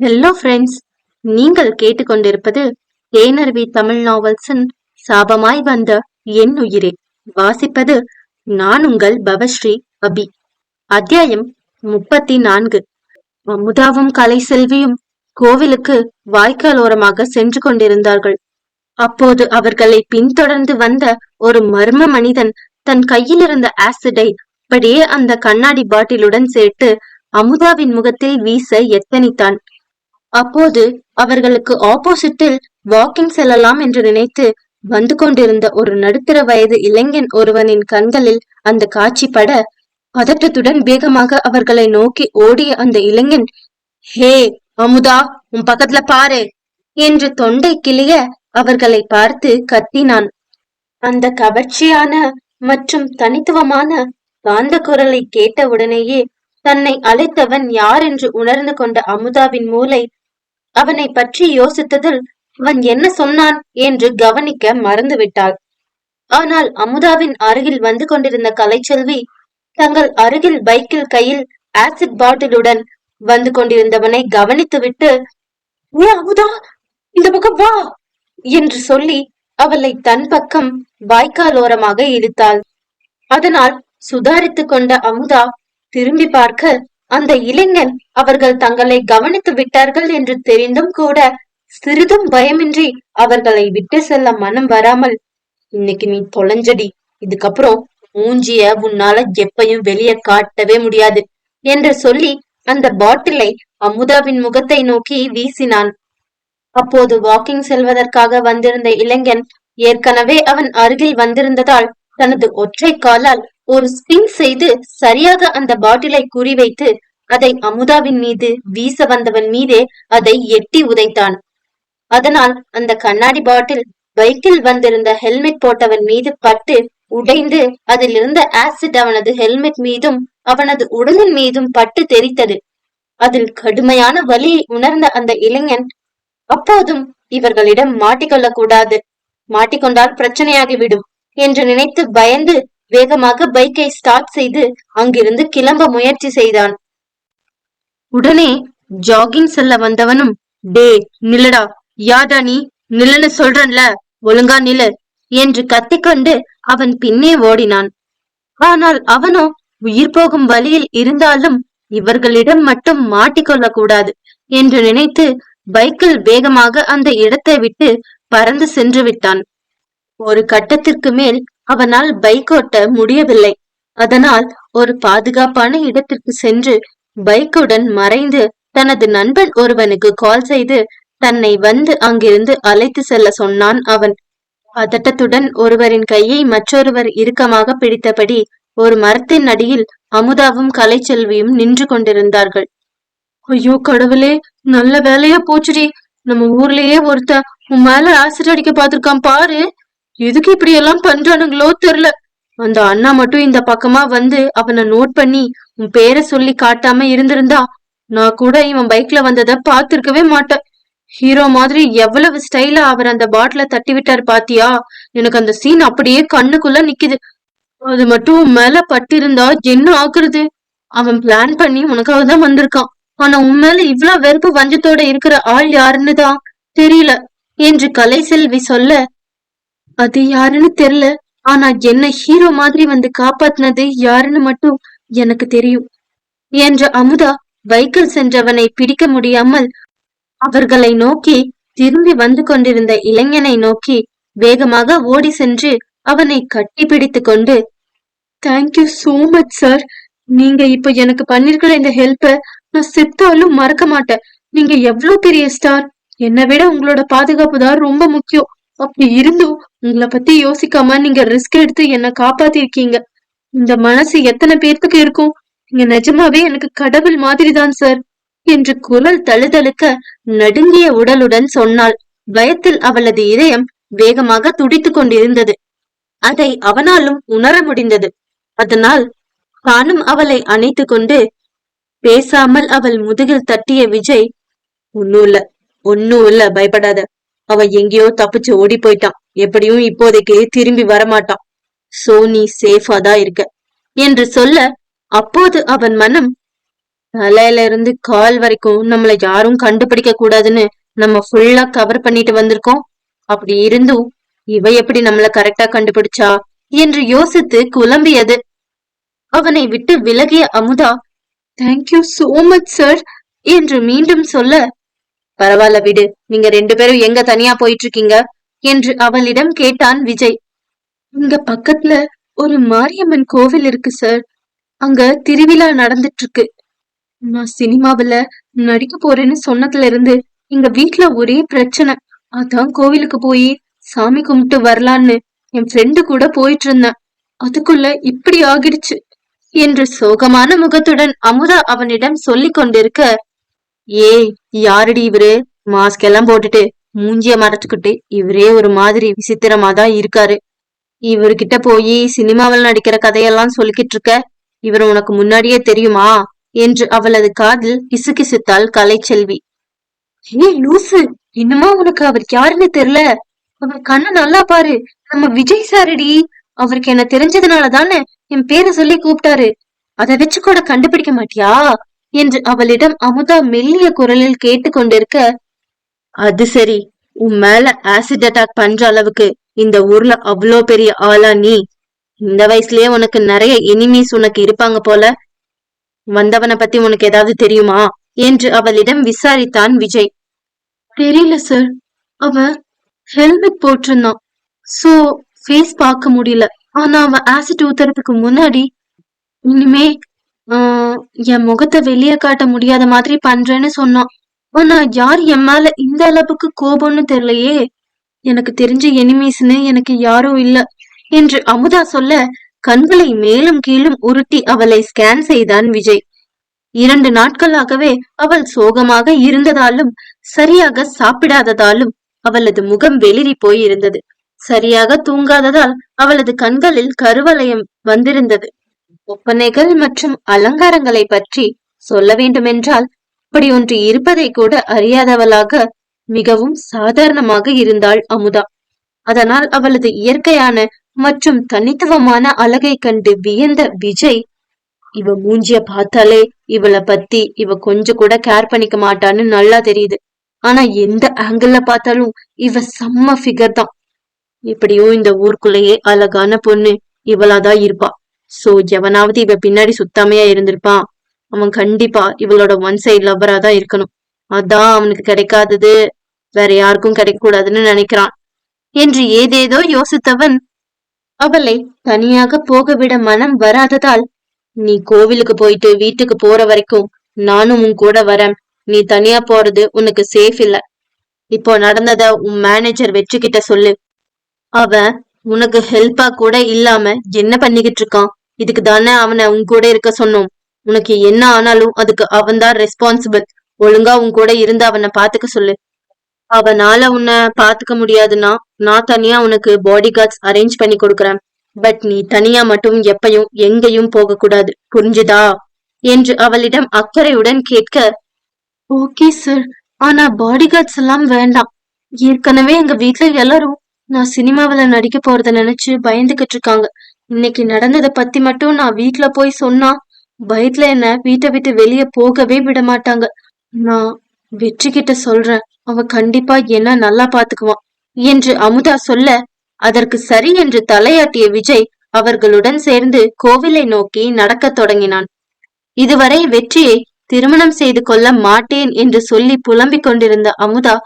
Hello friends நீங்கள் கேட்டுக்கொண்டிருப்பது தேனருவி தமிழ் நாவல்ஸின் சாபமாய் வந்த என் உயிரே. வாசிப்பது நான் உங்கள் பவஸ்ரீ அபி. அத்தியாயம் முப்பத்தி நான்கு அமுதாவும் கலைசெல்வியும் கோவிலுக்கு வாய்க்கால் ஓரமாக சென்று கொண்டிருந்தார்கள். அப்போது அவர்களை பின்தொடர்ந்து வந்த ஒரு மர்ம மனிதன் தன் கையில் இருந்த ஆசிடை அப்படியே அந்த கண்ணாடி பாட்டிலுடன் சேர்த்து அமுதாவின் முகத்தில் வீச எத்தனித்தான். அப்போது அவர்களுக்கு ஆப்போசிட்டில் வாக்கிங் செல்லலாம் என்று நினைத்து வந்து கொண்டிருந்த ஒரு நடுத்தர வயது இளைஞன் ஒருவனின் கண்களில் அந்த காட்சி பட பதற்றத்துடன் வேகமாக அவர்களை நோக்கி ஓடிய அந்த இளைஞன் ஹே அமுதா உன் பக்கத்துல பாரு என்று தொண்டை கிளிய அவர்களை பார்த்து கத்தினான். அந்த கவர்ச்சியான மற்றும் தனித்துவமான காந்த குரலை கேட்டவுடனேயே தன்னை அழைத்தவன் யார் என்று உணர்ந்து கொண்ட அமுதாவின் மூளை அவனை பற்றி யோசித்ததில் அவன் என்ன சொன்னான் என்று கவனிக்க மறந்துவிட்டாள். ஆனால் அமுதாவின் அருகில் வந்து கொண்டிருந்த கலைச்செல்வி தங்கள் அருகில் பைக்கில் கையில் ஆசிட் பாட்டிலுடன் வந்து கொண்டிருந்தவனை கவனித்துவிட்டு ஏ அமுதா இந்த பக்கம் வா! என்று சொல்லி அவளை தன் பக்கம் வாய்க்காலோரமாக இழுத்தாள். அதனால் சுதாரித்துக் கொண்ட அமுதா திரும்பி பார்க்க அந்த இளைஞன் அவர்கள் தங்களை கவனித்து விட்டார்கள் என்று தெரிந்தும் கூட சிறிதும் பயமின்றி அவர்களை விட்டு செல்ல மனம் வராமல் இன்னைக்கு நீ தொலைஞ்சடி இதுக்கப்புறம் மூஞ்சிய உன்னால எப்பையும் வெளியே காட்டவே முடியாது என்று சொல்லி அந்த பாட்டிலை அமுதாவின் முகத்தை நோக்கி வீசினான். அப்போது வாக்கிங் செல்வதற்காக வந்திருந்த இளைஞன் ஏற்கனவே அவன் அருகில் வந்திருந்ததால் தனது ஒற்றை காலால் ஒரு ஸ்பின் செய்து சரியாக அந்த பாட்டிலை குறிவைத்து அதை அமுதாவின் மீது வீச வந்தவன் மீதே அதை எட்டி உதைத்தான். அதனால் அந்த கண்ணாடி பாட்டில் பைக்கில் வந்திருந்த ஹெல்மெட் போட்டவன் மீது பட்டு உடைந்து அதில் இருந்த ஆசிட் அவனது ஹெல்மெட் மீதும் அவனது உடலின் மீதும் பட்டு தெரித்தது. அதில் கடுமையான வலியை உணர்ந்த அந்த இளைஞன் அப்போதும் இவர்களிடம் மாட்டிக்கொள்ளக் கூடாது மாட்டிக்கொண்டால் பிரச்சனையாகிவிடும் என்று நினைத்து பயந்து வேகமாக பைக்கை ஸ்டார்ட் செய்து அங்கிருந்து கிளம்ப முயற்சி செய்தான். உடனே ஜாகிங் செல்ல வந்தவனும் டே நில்லடா யாடா நீ? நில்லுன்னு சொல்றன்ல ஒழுங்கா நில்லு என்று கத்திக்கொண்டு அவன் பின்னே ஓடினான். ஆனால் அவனோ உயிர் போகும் வழியில் இருந்தாலும் இவர்களிடம் மட்டும் மாட்டிக்கொள்ள கூடாது என்று நினைத்து பைக்கில் வேகமாக அந்த இடத்தை விட்டு பறந்து சென்று விட்டான். ஒரு கட்டத்திற்கு மேல் அவனால் பைக் ஓட்ட முடியவில்லை. அதனால் ஒரு பாதுகாப்பான இடத்திற்கு சென்று பைக்குடன் மறைந்து தனது நண்பன் ஒருவனுக்கு கால் செய்து தன்னை வந்து அங்கிருந்து அழைத்து செல்ல சொன்னான் அவன். பதட்டத்துடன் ஒருவரின் கையை மற்றொருவர் இறுக்கமாக பிடித்தபடி ஒரு மரத்தின் அடியில் அமுதாவும் கலைச்செல்வியும் நின்று கொண்டிருந்தார்கள். ஐயோ கடவுளே நல்ல வேலையா போச்சுடி. நம்ம ஊர்லயே ஒருத்த உன் மேல ஆசிட் அடிக்க பாத்திருக்கான் பாரு. எதுக்கு இப்படி எல்லாம் பண்றானுங்களோ தெரியல. அந்த அண்ணா மட்டும் இந்த பக்கமா வந்து அவனை நோட் பண்ணி உன் பேரை சொல்லி காட்டாம இருந்திருந்தா நான் கூட இவன் பைக்ல வந்தத பாத்திருக்கவே மாட்டேன். ஹீரோ மாதிரி எவ்வளவு ஸ்டைலா அவர் அந்த பாட்டில தட்டி விட்டார் பாத்தியா? எனக்கு அந்த சீன் அப்படியே கண்ணுக்குள்ள நிக்குது. அது மட்டும் உன் மேல பட்டிருந்தா என்ன ஆக்குறது? அவன் பிளான் பண்ணி உனக்காக தான் வந்திருக்கான். ஆனா உன் மேல இவ்வளவு வெறுப்பு வஞ்சத்தோட இருக்கிற ஆள் யாருன்னு தான் தெரியல. என்று கலை செல்வி சொல்ல அது யாருன்னு தெரியல. ஆனா என்ன ஹீரோ மாதிரி வந்து காப்பாத்தினது யாருன்னு மட்டும் எனக்கு தெரியும். என்ற அமுதா பைக்கில் சென்றவனை பிடிக்க முடியாமல் அவர்களை நோக்கி திரும்பி வந்து கொண்டிருந்த இளைஞனை நோக்கி வேகமாக ஓடி சென்று அவனை கட்டி பிடித்து கொண்டு தேங்க்யூ சோ மச் சார் நீங்க இப்ப எனக்கு பண்ணிருக்கிற இந்த ஹெல்ப்ப நான் செத்தாலும் மறக்க மாட்டேன். நீங்க எவ்வளவு பெரிய ஸ்டார் என்னை விட உங்களோட பாதுகாப்பு தான் ரொம்ப முக்கியம். அப்படி இருந்தும் உங்களை பத்தி யோசிக்காம நீங்க ரிஸ்க் எடுத்து என்ன காப்பாத்திருக்கீங்க. இந்த மனசு எத்தனை பேர்த்துக்கு இருக்கும்? நீங்க நிஜமாவே எனக்கு கடவுள் மாதிரிதான் சார் என்று குரல் தழுதழுக்க நடுங்கிய உடலுடன் சொன்னாள். பயத்தில் அவளது இதயம் வேகமாக துடித்துக் கொண்டிருந்தது. அதை அவனாலும் உணர முடிந்தது. அதனால் தானும் அவளை அணைத்து கொண்டு பேசாமல் அவள் முதுகில் தட்டிய விஜய் ஒன்னும் இல்ல ஒன்னும் இல்ல பயப்படாத. அவன் எங்கேயோ தப்பிச்சு ஓடி போயிட்டான் எப்படியும் இப்போதைக்கு திரும்பி வரமாட்டான். சோ நீ சேஃபா தான் இருக்க. என்று சொல்ல அப்போது அவன் மனம் தலையில இருந்து கால் வரைக்கும் நம்மள யாரும் கண்டுபிடிக்க கூடாதுன்னு நம்ம ஃபுல்லா கவர் பண்ணிட்டு வந்திருக்கோம். அப்படி இருந்தும் இவ எப்படி நம்மள கரெக்டா கண்டுபிடிச்சா என்று யோசித்து குழம்பியது. அவனை விட்டு விலகிய Amudha thank you so much sir என்று மீண்டும் சொல்ல பரவாயில்ல விடு நீங்க ரெண்டு பேரும் எங்க தனியா போயிட்டு இருக்கீங்க என்று அவளிடம் கேட்டான் விஜய். இங்க பக்கத்துல ஒரு மாரியம்மன் கோவில் இருக்கு சார் அங்க திருவிழா நடந்துட்டு இருக்கு நான் சினிமாவுல நடிக்க போறேன்னு சொன்னதுல இருந்து எங்க வீட்டுல ஒரே பிரச்சனை. அதான் கோவிலுக்கு போய் சாமி கும்பிட்டு வரலான்னு என் ஃப்ரெண்டு கூட போயிட்டு இருந்தேன் அதுக்குள்ள இப்படி ஆகிடுச்சு என்று சோகமான முகத்துடன் அமுதா அவனிடம் சொல்லிக் கொண்டிருக்க ஏய் யாருடி இவரு? மாஸ்க் எல்லாம் போட்டுட்டு மூஞ்சிய மறைச்சுக்கிட்டு இவரே ஒரு மாதிரி விசித்திரமா தான் இருக்காரு. இவர்கிட்ட போய் சினிமாவில் நடிக்கிற கதையெல்லாம் சொல்லிக்கிட்டு இருக்க இவர் உனக்கு முன்னாடியே தெரியுமா? என்று அவளது காதில் கிசுகிசுத்தாள் கலைச்செல்வி. ஏய் லூசு! இன்னுமா உனக்கு அவர் யாருன்னு தெரியல? அவர் கண்ணை நல்லா பாரு. நம்ம விஜய் சாரடி. அவருக்கு என்ன தெரிஞ்சதுனால தானே என் பேரை சொல்லி கூப்பிட்டாரு. அதை வச்சு கூட கண்டுபிடிக்க மாட்டியா? என்று அவளிடம் அமுதா மெல்லிய குரலில் கேட்டுக்கொண்டிருக்க அது சரி. உன் மேல ஆசிட் அட்டாக் பண்ற அளவுக்கு இந்த ஊர்ல அவ்வளோ பெரிய ஆளா நீ? இந்த வயசுலயே உனக்கு நிறைய எனிமீஸ் உனக்கு இருப்பாங்க போல. வந்தவனை பத்தி உனக்கு ஏதாவது தெரியுமா? என்று அவளிடம் விசாரித்தான் விஜய். தெரியல சார் அவன் ஹெல்மெட் போட்டிருந்தான். சோ ஃபேஸ் பார்க்க முடியல. ஆனா அவன் ஆசிட் ஊத்துறதுக்கு முன்னாடி இனிமே என் முகத்தை வெளியே காட்ட முடியாத மாதிரி பண்றேன்னு சொன்னான். ஆனா யார் என் மேல இந்த அளவுக்கு கோபம்னு தெரியலையே. எனக்கு தெரிஞ்ச எனிமீஸ்னு எனக்கு யாரும் இல்ல என்று அமுதா சொல்ல கண்களை மேலும் கீழும் உருட்டி அவளை ஸ்கேன் செய்தான் விஜய். இரண்டு நாட்களாகவே அவள் சோகமாக இருந்ததாலும் சரியாக சாப்பிடாததாலும் அவளது முகம் வெளிரி போயிருந்தது. சரியாக தூங்காததால் அவளது கண்களில் கருவலயம் வந்திருந்தது. ஒப்பனைகள் மற்றும் அலங்காரங்களை பற்றி சொல்ல வேண்டுமென்றால் அப்படி ஒன்று இருப்பதை கூட அறியாதவளாக மிகவும் சாதாரணமாக இருந்தாள் அமுதா. அதனால் அவளது இயற்கையான மற்றும் தனித்துவமான அழகை கண்டு வியந்த விஜய் இவ மூஞ்சிய பார்த்தாலே இவளை பத்தி இவ கொஞ்சம் கூட கேர் பண்ணிக்க மாட்டான்னு நல்லா தெரியுது. ஆனா எந்த ஆங்கிள் பார்த்தாலும் இவ செம்ம ஃபிகர் தான். எப்படியோ இந்த ஊருக்குள்ளேயே அழகான பொண்ணு இவளாதான் இருப்பா. சோ எவனாவது இவ பின்னாடி சுத்தாமையா இருந்திருப்பான் அவன் கண்டிப்பா இவளோட ஒன் சைடு லவ்வரா தான் இருக்கணும். அதான் அவனுக்கு கிடைக்காதது. வேற யாருக்கும் கிடைக்க கூடாதுன்னு நினைக்கிறான். என்று ஏதேதோ யோசித்தவன் அவளை தனியாக போக விட மனம் வராததால் நீ கோவிலுக்கு போயிட்டு வீட்டுக்கு போற வரைக்கும் நானும் உன் கூட வரேன். நீ தனியா போறது உனக்கு சேஃப் இல்ல. இப்போ நடந்தத உன் மேனேஜர் வெற்றி கிட்ட சொல்லு. அவன் உனக்கு ஹெல்ப்பா கூட இல்லாம என்ன பண்ணிக்கிட்டு இருக்கான்? இதுக்கு தானே அவனை உன் கூட இருக்க சொன்னோம். உனக்கு என்ன ஆனாலும் அதுக்கு அவன்தான் ரெஸ்பான்சிபிள் ஒழுங்கா உன் கூட இருந்து அவனை பாத்துக்க சொல்லு. அவனால உன்னை பாத்துக்க முடியாதுன்னா நான் தனியா உனக்கு பாடி கார்ட்ஸ் அரேஞ்ச் பண்ணி கொடுக்குறேன். பட் நீ தனியா மட்டும் எப்பையும் எங்கேயும் போக கூடாது புரிஞ்சுதா? என்று அவளிடம் அக்கறையுடன் கேட்க ஓகே சார் ஆனா பாடி கார்ட்ஸ் எல்லாம் வேண்டாம். ஏற்கனவே எங்க வீட்டுல எல்லாரும் நான் சினிமாவுல நடிக்க போறத நினைச்சு பயந்துகிட்டு இருக்காங்க. இன்னைக்கு நடந்தத பத்தி மட்டும் நான் வீட்ல போய் சொன்னா பயத்துல என்ன வீட்டை விட்டு வெளியே போகவே விட மாட்டாங்க. நான் வெற்றி கிட்ட சொல்றேன். அவ கண்டிப்பா என்ன நல்லா பாத்துக்குவான் என்று அமுதா சொல்ல அதற்கு சரி என்று தலையாட்டிய விஜய் அவர்களுடன் சேர்ந்து கோவிலை நோக்கி நடக்கத் தொடங்கினான். இதுவரை வெற்றியை திருமணம் செய்து கொள்ள மாட்டேன் என்று சொல்லி புலம்பிக் கொண்டிருந்த அமுதா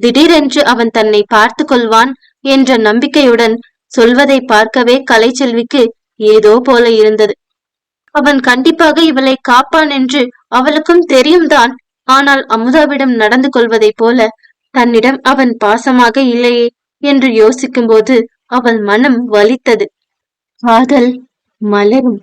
திடீரென்று அவன் தன்னை பார்த்து கொள்வான் என்ற நம்பிக்கையுடன் சொல்வதை பார்க்கவே கலைச்செல்விக்கு ஏதோ போல இருந்தது. அவன் கண்டிப்பாக இவளை காப்பான் என்று அவளுக்கும் தெரியும் தான் ஆனால் அமுதாவிடம் நடந்து கொள்வதைப் போல தன்னிடம் அவன் பாசமாக இல்லையே என்று யோசிக்கும்போது அவள் மனம் வலித்தது. காதல் மலரும்.